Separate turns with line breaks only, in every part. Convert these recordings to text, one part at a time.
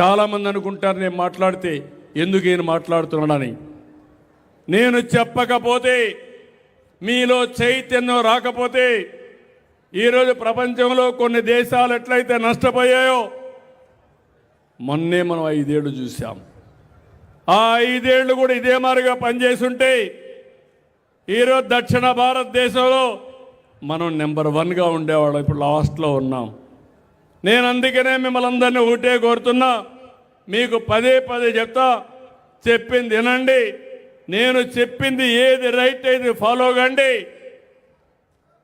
చాలామంది అనుకుంటారు నేను మాట్లాడితే ఎందుకు ఈయన మాట్లాడుతున్నాడని. నేను చెప్పకపోతే మీలో చైతన్యం రాకపోతే ఈరోజు ప్రపంచంలో కొన్ని దేశాలు ఎట్లయితే నష్టపోయాయో మొన్నే మనం ఐదేళ్ళు చూసాం ఆ ఐదేళ్ళు కూడా ఇదే మారిగా పనిచేస్తుంటే ఈరోజు దక్షిణ భారతదేశంలో మనం నెంబర్ వన్గా ఉండేవాళ్ళం. ఇప్పుడు లాస్ట్లో ఉన్నాం. నేను అందుకనే మిమ్మల్ని అందరినీ ఒకటే కోరుతున్నా. మీకు పదే పదే చెప్తా చెప్పింది వినండి. నేను చెప్పింది ఏది రైట్ అయితే ఫాలో కండి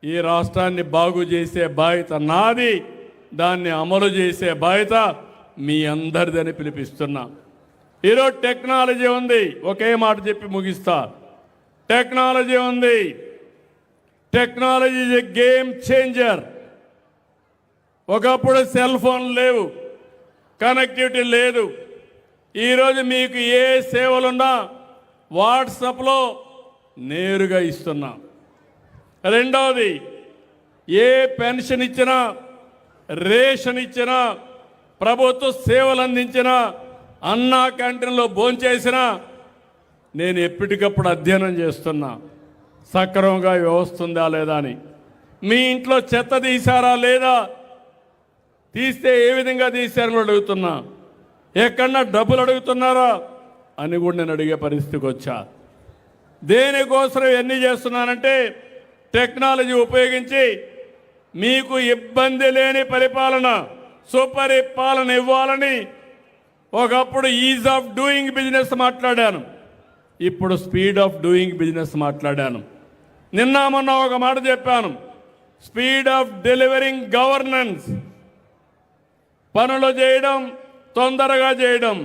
ఈ రాష్ట్రాన్ని బాగు చేసే బాధ్యత నాది దాన్ని అమలు చేసే బాధ్యత మీ అందరిదని పిలిపిస్తున్నా. ఈరోజు టెక్నాలజీ ఉంది ఒకే మాట చెప్పి ముగిస్తా. టెక్నాలజీ ఉంది. Technology is a game changer. ఒకప్పుడు సెల్ ఫోన్ లేవు. కనెక్టివిటీ లేదు. ఈరోజు మీకు ఏ సేవలున్నా వాట్సాప్లో నేరుగా ఇస్తున్నా. రెండవది ఏ పెన్షన్ ఇచ్చినా రేషన్ ఇచ్చినా ప్రభుత్వ సేవలు అందించినా అన్నా క్యాంటీన్లో భోంచేసినా నేను ఎప్పటికప్పుడు అధ్యయనం చేస్తున్నా. సక్రమంగా వ్యవస్థ ఉందా లేదా అని. మీ ఇంట్లో చెత్త తీశారా లేదా తీస్తే ఏ విధంగా తీశారని అడుగుతున్నా. ఎక్కడన్నా డబ్బులు అడుగుతున్నారా? అని కూడా నేను అడిగే పరిస్థితికి వచ్చా. దేనికోసం ఎన్ని చేస్తున్నానంటే టెక్నాలజీ ఉపయోగించి మీకు ఇబ్బంది లేని పరిపాలన సుపరిపాలన ఇవ్వాలని ఒకప్పుడు ఈజ్ ఆఫ్ డూయింగ్ బిజినెస్ మాట్లాడాను. ఇప్పుడు స్పీడ్ ఆఫ్ డూయింగ్ బిజినెస్ మాట్లాడాను. నిన్న మొన్న ఒక మాట చెప్పాను. Speed of delivering governance. పనులు చేయడం తొందరగా చేయడం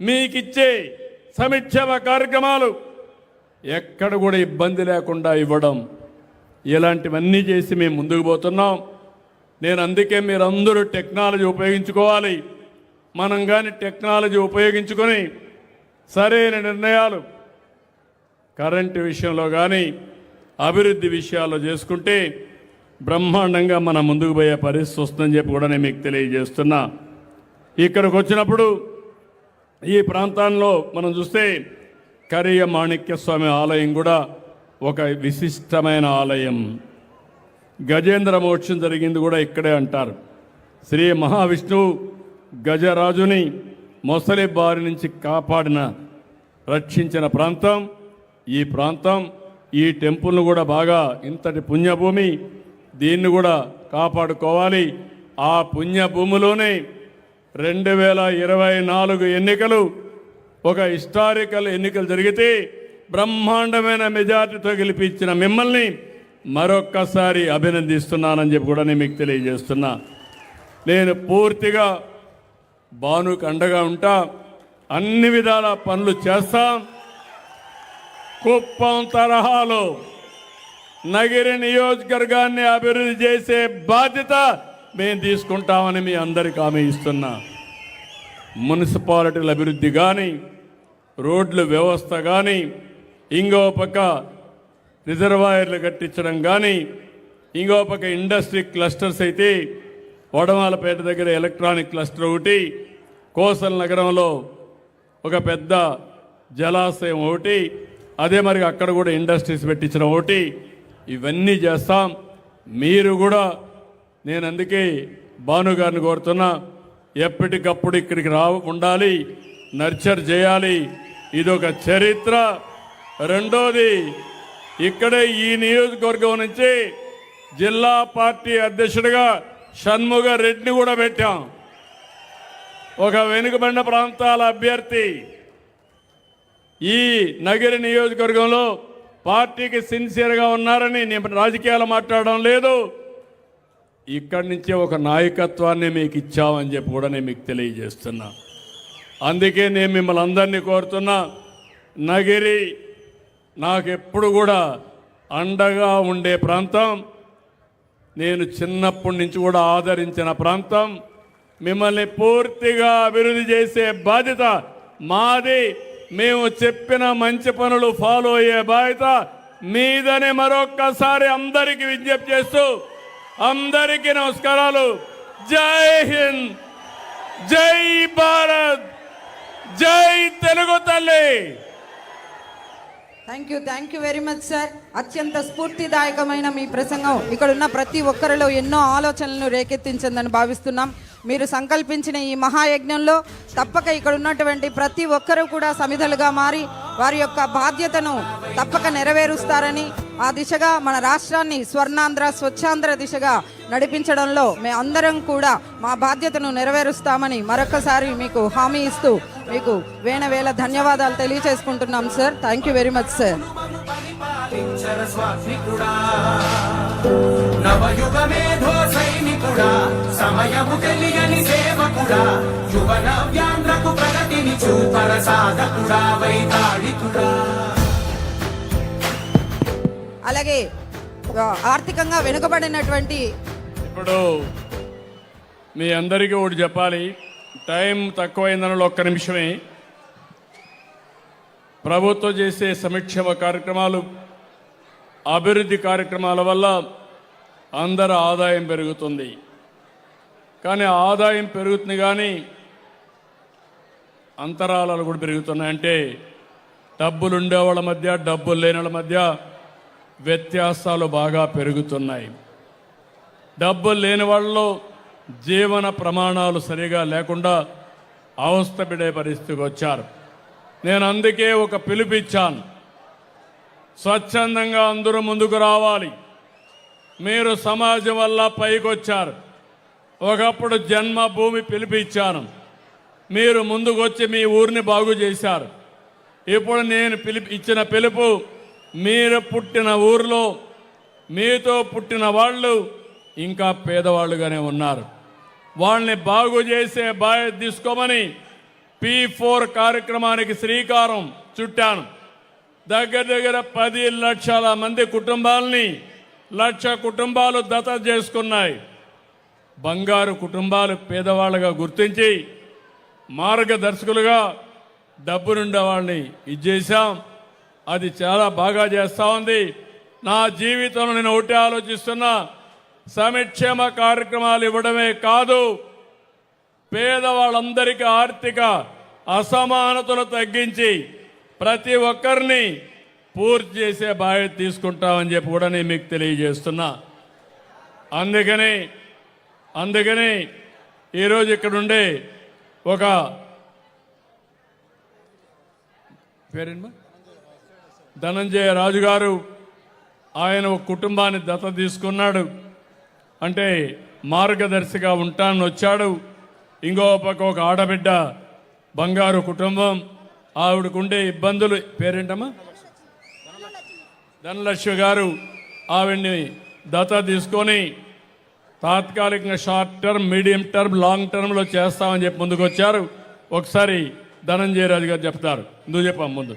మీకిచ్చే సంక్షేమ కార్యక్రమాలు ఎక్కడ కూడా ఇబ్బంది లేకుండా ఇవ్వడం. ఇలాంటివన్నీ చేసి మేము ముందుకు పోతున్నాం. నేను అందుకే మీరందరూ టెక్నాలజీ ఉపయోగించుకోవాలి. మనం కానీ టెక్నాలజీ ఉపయోగించుకొని సరైన నిర్ణయాలు కరెంటు విషయంలో కానీ అభివృద్ధి విషయాల్లో చేసుకుంటే బ్రహ్మాండంగా మనం ముందుకు పోయే పరిస్థితి వస్తుందని చెప్పి కూడా నేను మీకు తెలియజేస్తున్నా. ఇక్కడికి వచ్చినప్పుడు ఈ ప్రాంతాల్లో మనం చూస్తే కరియ మాణిక్య స్వామి ఆలయం కూడా ఒక విశిష్టమైన ఆలయం. గజేంద్ర మోక్షం జరిగింది కూడా ఇక్కడే అంటారు. శ్రీ మహావిష్ణువు గజరాజుని మొసలి బారి నుంచి కాపాడిన రక్షించిన ప్రాంతం. ఈ ప్రాంతం ఈ టెంపుల్ను కూడా బాగా ఇంతటి పుణ్యభూమి దీన్ని కూడా కాపాడుకోవాలి. ఆ పుణ్యభూమిలోనే రెండు వేల ఇరవై నాలుగు ఎన్నికలు ఒక హిస్టారికల్ ఎన్నికలు జరిగితే బ్రహ్మాండమైన మెజార్టీతో గెలిపించిన మిమ్మల్ని మరొక్కసారి అభినందిస్తున్నానని చెప్పి కూడా నేను మీకు తెలియజేస్తున్నా. నేను పూర్తిగా బానుకు అండగా ఉంటా. అన్ని విధాల పనులు చేస్తాం. కుప్పం తరహాలో నగిరి నియోజకవర్గాన్ని అభివృద్ధి చేసే బాధ్యత మేము తీసుకుంటామని మీ అందరికి హామీ ఇస్తున్నా. మున్సిపాలిటీల అభివృద్ధి కానీ రోడ్ల వ్యవస్థ కానీ ఇంకో పక్క రిజర్వాయర్లు కట్టించడం కానీ ఇంకో పక్క ఇండస్ట్రీ క్లస్టర్స్ అయితే వడమాలపేట దగ్గర ఎలక్ట్రానిక్ క్లస్టర్ ఒకటి కోసల్ నగరంలో ఒక పెద్ద జలాశయం ఒకటి అదే మరి అక్కడ కూడా ఇండస్ట్రీస్ పెట్టించడం ఒకటి ఇవన్నీ చేస్తాం. మీరు కూడా నేను అందుకే భాను గారిని కోరుతున్నా ఎప్పటికప్పుడు ఇక్కడికి రా ఉండాలి నర్చర్ చేయాలి. ఇదొక చరిత్ర. రెండోది ఇక్కడే ఈ నియోజకవర్గం నుంచి జిల్లా పార్టీ అధ్యక్షుడిగా షణ్ముగ రెడ్డిని కూడా పెట్టాం. ఒక వెనుకబడిన ప్రాంతాల అభ్యర్థి ఈ నగరి నియోజకవర్గంలో పార్టీకి సిన్సియర్గా ఉన్నారని నేను రాజకీయాలు మాట్లాడడం లేదు. ఇక్కడి నుంచే ఒక నాయకత్వాన్ని మీకు ఇచ్చామని చెప్పి కూడా నేను మీకు తెలియజేస్తున్నా. అందుకే నేను మిమ్మల్ని అందరినీ కోరుతున్నా నగిరి నాకెప్పుడు కూడా అండగా ఉండే ప్రాంతం నేను చిన్నప్పటి నుంచి కూడా ఆదరించిన ప్రాంతం మిమ్మల్ని పూర్తిగా అభివృద్ధి చేసే బాధ్యత మాది. మేము చెప్పిన మంచి పనులు ఫాలో అయ్యే బాధ్యత మీదని మరొక్కసారి అందరికీ విజ్ఞప్తి చేస్తూ అందరికీ నమస్కారాలు. జై హింద్. జై భారత్. జై తెలుగు తల్లి.
Thank you thank you very much sir అత్యంత స్ఫూర్తిదాయకమైన మీ ప్రసంగం. ఇక్కడ ఉన్న ప్రతి ఒక్కరిలో ఎన్నో ఆలోచనలను రేకెత్తించిందని భావిస్తున్నాం. మీరు సంకల్పించిన ఈ మహాయజ్ఞంలో తప్పక ఇక్కడ ఉన్నటువంటి ప్రతి ఒక్కరూ కూడా సమిధలుగా మారి వారి యొక్క బాధ్యతను తప్పక నెరవేరుస్తారని ఆ దిశగా మన రాష్ట్రాన్ని స్వర్ణాంధ్ర స్వచ్ఛాంధ్ర దిశగా నడిపించడంలో మే అందరం కూడా మా బాధ్యతను నెరవేరుస్తామని మరొకసారి మీకు హామీ ఇస్తూ మీకు వేల ధన్యవాదాలు తెలియజేసుకుంటున్నాం sir thank you very much sir
నవయుగ మేధో సైనికుడా సమయము తెలియని సేవకుడా యువ నవ్యాంధ్రకు ప్రగతిని చూపర సాధకుడా వైతాళికుడా.
అలాగే ఆర్థికంగా వెనుకబడినటువంటి
ఇప్పుడు మీ అందరికీ ఒకటి చెప్పాలి. టైం తక్కువైందనలో ఒక్క నిమిషమే. ప్రభుత్వం చేసే సంక్షేమ కార్యక్రమాలు అభివృద్ధి కార్యక్రమాల వల్ల అందరి ఆదాయం పెరుగుతుంది. కానీ ఆదాయం పెరుగుతుంది కానీ అంతరాలాలు కూడా పెరుగుతున్నాయి. అంటే డబ్బులు ఉండేవాళ్ళ మధ్య డబ్బులు లేని వాళ్ళ మధ్య వ్యత్యాసాలు బాగా పెరుగుతున్నాయి. డబ్బులు లేని వాళ్ళలో జీవన ప్రమాణాలు సరిగా లేకుండా అవస్థపడే పరిస్థితికి వచ్చారు. నేను అందుకే ఒక పిలుపిచ్చాను స్వచ్ఛందంగా అందరూ ముందుకు రావాలి. మీరు సమాజం వల్ల పైకొచ్చారు. ఒకప్పుడు జన్మభూమి పిలిపిచ్చాను. మీరు ముందుకు వచ్చి మీ ఊరిని బాగు చేశారు. ఇప్పుడు నేను పిలిపి ఇచ్చిన పిలుపు మీరు పుట్టిన ఊర్లో మీతో పుట్టిన వాళ్ళు ఇంకా పేదవాళ్ళుగానే ఉన్నారు. వాళ్ళని బాగు చేసే బాధ్యత తీసుకోమని పి ఫోర్ కార్యక్రమానికి శ్రీకారం చుట్టాను. దగ్గర దగ్గర పది లక్షల మంది కుటుంబాలని లక్ష కుటుంబాలు దత చేసుకున్నాయి. బంగారు కుటుంబాలు పేదవాళ్ళగా గుర్తించి మార్గదర్శకులుగా డబ్బునుండే వాళ్ళని ఇచ్చేసాం అది చాలా బాగా చేస్తూ ఉంది. నా జీవితంలో నేను ఒకటి ఆలోచిస్తున్నా. సంక్షేమ కార్యక్రమాలు ఇవ్వడమే కాదు పేదవాళ్ళందరికీ ఆర్థిక అసమానతలు తగ్గించి ప్రతి ఒక్కరిని పూర్తి చేసే బాధ్యత తీసుకుంటామని చెప్పి కూడా నేను మీకు తెలియజేస్తున్నా. అందుకని అందుకని ఈరోజు ఇక్కడుండే ఒక పేరేమా ధనంజయ రాజు గారు ఆయన ఒక కుటుంబాన్ని దత్త తీసుకున్నాడు. అంటే మార్గదర్శిగా ఉంటానని వచ్చాడు. ఇంకో పక్క ఒక ఆడబిడ్డ బంగారు కుటుంబం. ఆవిడకుండే ఇబ్బందులు పేరేంటమ్మా? ధనలక్ష్మి గారు ఆవిడ్ని దత్త తీసుకొని తాత్కాలికంగా short term medium term long టర్మ్లో చేస్తామని చెప్పి ముందుకు వచ్చారు ఒకసారి ధనంజయ రాజు గారు చెప్తారు. నువ్వు చెప్పాం ముందు.